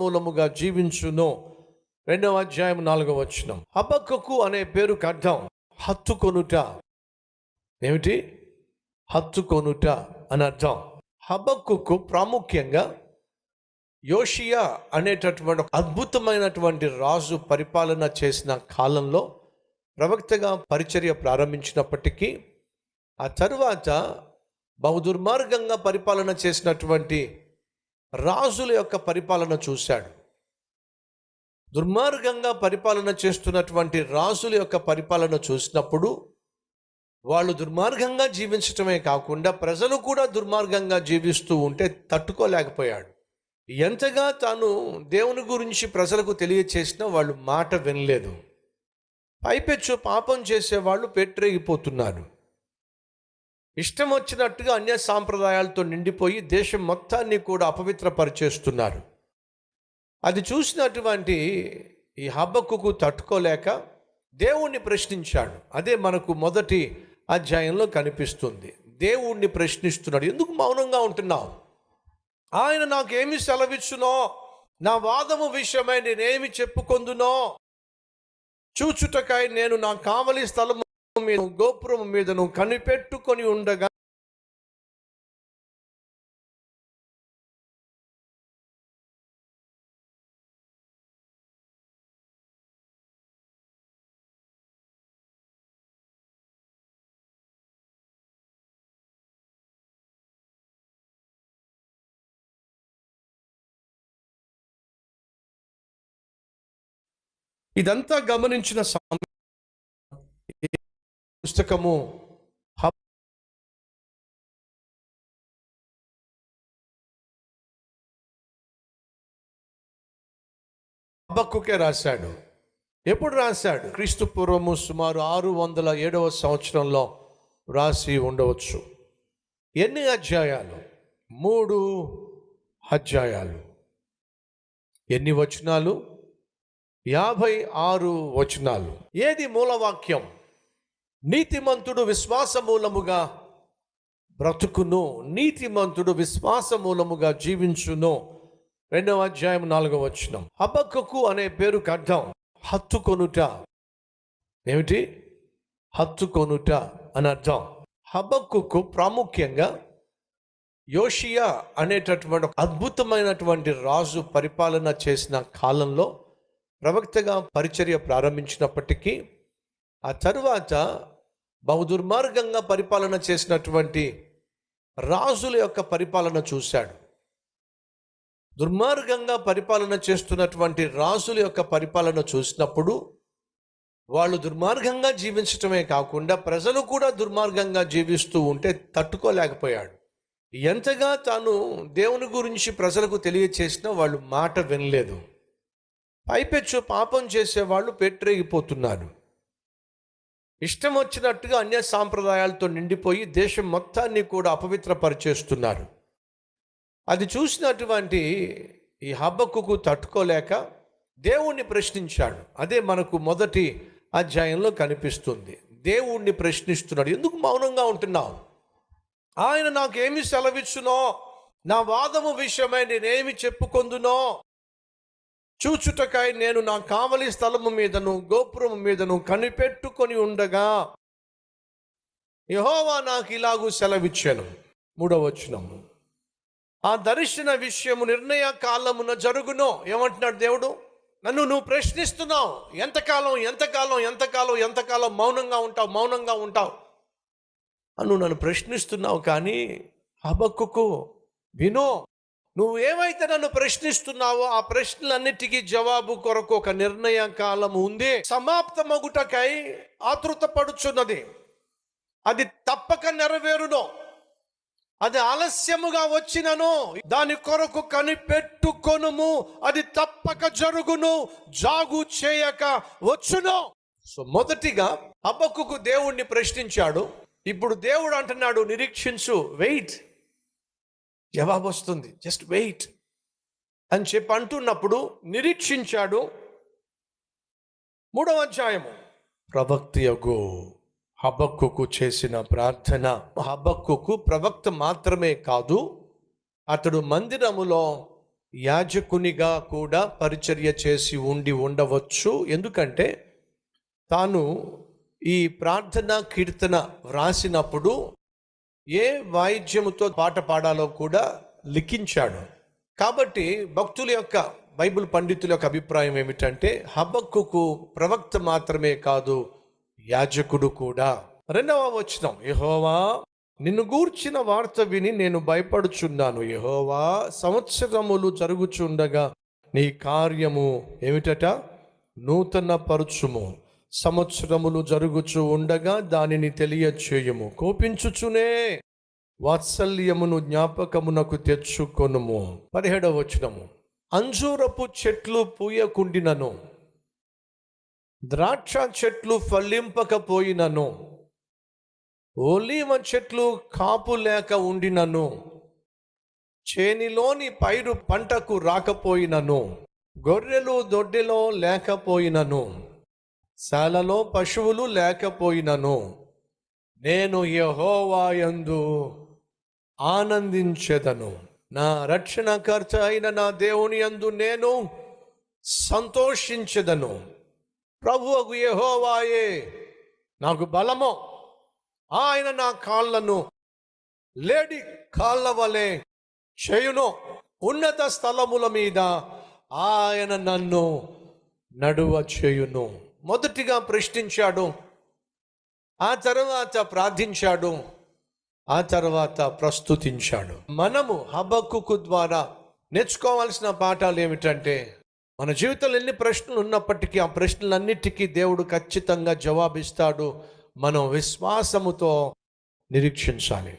మూలముగా జీవించును. రెండవ అధ్యాయం నాలుగవ వచనం. హబక్కకు అనే పేరుకు అర్థం హత్తుకొనుట ఏమిటి? హత్తుకొనుట అని అర్థం. హబక్కుకు ప్రాముఖ్యంగా యోషియా అనేటటువంటి అద్భుతమైనటువంటి రాజు పరిపాలన చేసిన కాలంలో ప్రవక్తగా పరిచర్య ప్రారంభించినప్పటికీ ఆ తరువాత బహుదుర్మార్గంగా పరిపాలన చేసినటువంటి రాజుల యొక్క పరిపాలన చూశాడు. దుర్మార్గంగా పరిపాలన చేస్తున్నటువంటి రాజుల యొక్క పరిపాలన చూసినప్పుడు వాళ్ళు దుర్మార్గంగా జీవించటమే కాకుండా ప్రజలు కూడా దుర్మార్గంగా జీవిస్తూ ఉంటే తట్టుకోలేకపోయాడు. ఎంతగా తాను దేవుని గురించి ప్రజలకు తెలియచేసినా వాళ్ళు మాట వినలేదు. పైపెచ్చు పాపం చేసేవాళ్ళు పెట్టరేగిపోతున్నారు. ఇష్టం వచ్చినట్టుగా అన్య సాంప్రదాయాలతో నిండిపోయి దేశం మొత్తాన్ని కూడా అపవిత్రపరిచేస్తున్నారు. అది చూసినటువంటి ఈ హబ్బక్కుకు తట్టుకోలేక దేవుణ్ణి ప్రశ్నించాడు. అదే మనకు మొదటి అధ్యాయంలో కనిపిస్తుంది. దేవుణ్ణి ప్రశ్నిస్తున్నాడు. ఎందుకు మౌనంగా ఉంటున్నావు? ఆయన నాకేమి సెలవిచ్చునో? నా వాదము విషయమై నేనేమి చెప్పుకొందునో? చూచుటకై నేను నా కావలి స్థలము మీద గోపురం మీదను కనిపెట్టుకొని ఉండగా ఇదంతా గమనించిన సమయం పుస్తకము హబ్బక్కుకే రాశాడు. ఎప్పుడు రాశాడు? క్రీస్తు పూర్వము సుమారు ఆరు వందల ఏడవ సంవత్సరంలో రాసి ఉండవచ్చు. ఎన్ని అధ్యాయాలు? మూడు అధ్యాయాలు. ఎన్ని వచనాలు? యాభై ఆరు వచనాలు. ఏది మూలవాక్యం? నీతిమంతుడు విశ్వాస మూలముగా బ్రతుకును నీతిమంతుడు విశ్వాస మూలముగా జీవించును. రెండవ అధ్యాయం నాలుగవ వచనం. హబక్కకు అనే పేరుకు అర్థం హత్తుకొనుట. ఏమిటి? హత్తుకొనుట అని అర్థం. హబక్కుకు ప్రాముఖ్యంగా యోషియా అనేటటువంటి అద్భుతమైనటువంటి రాజు పరిపాలన చేసిన కాలంలో ప్రవక్తగా పరిచర్య ప్రారంభించినప్పటికీ ఆ తరువాత బహుదుర్మార్గంగా పరిపాలన చేసినటువంటి రాజుల యొక్క పరిపాలన చూశాడు. దుర్మార్గంగా పరిపాలన చేస్తున్నటువంటి రాజుల యొక్క పరిపాలన చూసినప్పుడు వాళ్ళు దుర్మార్గంగా జీవించటమే కాకుండా ప్రజలు కూడా దుర్మార్గంగా జీవిస్తూ ఉంటే తట్టుకోలేకపోయాడు. ఎంతగా తాను దేవుని గురించి ప్రజలకు తెలియచేసినా వాళ్ళు మాట వినలేదు. పైపెచ్చు పాపం చేసేవాళ్ళు పెట్టరేగిపోతున్నారు. ఇష్టం వచ్చినట్టుగా అన్య సాంప్రదాయాలతో నిండిపోయి దేశం మొత్తాన్ని కూడా అపవిత్రపరిచేస్తున్నారు. అది చూసినటువంటి ఈ హబ్బకుకు తట్టుకోలేక దేవుణ్ణి ప్రశ్నించాడు. అదే మనకు మొదటి అధ్యాయంలో కనిపిస్తుంది. దేవుణ్ణి ప్రశ్నిస్తున్నాడు. ఎందుకు మౌనంగా ఉంటున్నావు? ఆయన నాకేమి సెలవిచ్చునో? నా వాదము విషయమై నేనేమి చెప్పుకొందునో? చూచుటకై నేను నా కావలి స్థలము మీదను గోపురము మీదను కనిపెట్టుకొని ఉండగా యహోవా నాకు ఇలాగూ సెలవిచ్చాను. మూడవచనము ఆ దర్శన విషయము నిర్ణయ కాలమున జరుగును? ఏమంటున్నాడు దేవుడు? నన్ను నువ్వు ప్రశ్నిస్తున్నావు. ఎంతకాలం ఎంతకాలం ఎంతకాలం ఎంతకాలం మౌనంగా ఉంటావు మౌనంగా ఉంటావు? అను నన్ను ప్రశ్నిస్తున్నావు కానీ హబక్కుకు వినో? నువ్వు ఏమైతే నన్ను ప్రశ్నిస్తున్నావో ఆ ప్రశ్నలన్నిటికీ జవాబు కొరకు ఒక నిర్ణయ కాలం ఉంది సమాప్తమగుటకై ఆతృత పడుచున్నది అది తప్పక నెరవేరును. అది ఆలస్యముగా వచ్చినను. దాని కొరకు కనిపెట్టుకొనుము. అది తప్పక జరుగును. జాగు చేయక వచ్చును. సో మొదటిగా అబ్బకుకు దేవుణ్ణి ప్రశ్నించాడు. ఇప్పుడు దేవుడు అంటున్నాడు నిరీక్షించు వెయిట్. జవాబు వస్తుంది జస్ట్ వెయిట్. అని చెప్పి అంటున్నప్పుడు నిరీక్షించాడు మూడవ అధ్యాయము. ప్రవక్తి యగు హబక్కుకు చేసిన ప్రార్థన. హబక్కుకు ప్రవక్త మాత్రమే కాదు అతడు మందిరములో యాజకునిగా కూడా పరిచర్య చేసి ఉండి ఉండవచ్చు. ఎందుకంటే తాను ఈ ప్రార్థన కీర్తన వ్రాసినప్పుడు ఏ వాయిద్యముతో పాట పాడాలో కూడా లిఖించాడు. కాబట్టి భక్తుల యొక్క బైబిల్ పండితుల యొక్క అభిప్రాయం ఏమిటంటే హబక్కుకు ప్రవక్త మాత్రమే కాదు యాజకుడు కూడా. రెండవ వచనం యహోవా నిన్ను గూర్చిన వార్త విని నేను భయపడుచున్నాను. యహోవా సంవత్సరములు జరుగుచుండగా నీ కార్యము ఏమిటట? నూతన పరుచుము సంవత్సరములు జరుగుచు ఉండగా దానిని తెలియచేయము. కోపించుచునే వాత్సల్యమును జ్ఞాపకమునకు తెచ్చుకొనుము. పదిహేడవ వచనము. అంజూరపు చెట్లు పూయకుండినను. ద్రాక్ష చెట్లు ఫలింపకపోయినను. ఒలీవ చెట్లు కాపు లేక ఉండినను. చేనిలోని పైరు పంటకు రాకపోయినను. గొర్రెలు దొడ్డెలో లేకపోయినను. శాలలో పశువులు లేకపోయినను. నేను యహోవాయందు ఆనందించెదను. నా రక్షణకర్త అయిన నా దేవుని యందు నేను సంతోషించెదను. ప్రభువుకు యహోవాయే నాకు బలము. ఆయన నా కాళ్ళను లేడి కాళ్ళ వలె చేయును. ఉన్నత స్థలముల మీద ఆయన నన్ను నడువ చేయును మొదటిగా ప్రశ్నించాడు ఆ తర్వాత ప్రార్థించాడు ఆ తర్వాత ప్రస్తుతించాడు. మనము హబక్కుకు ద్వారా నేర్చుకోవాల్సిన పాఠాలు ఏమిటంటే మన జీవితంలో ఎన్ని ప్రశ్నలు ఉన్నప్పటికీ ఆ ప్రశ్నలన్నిటికీ దేవుడు ఖచ్చితంగా జవాబిస్తాడు. మనం విశ్వాసముతో నిరీక్షించాలి.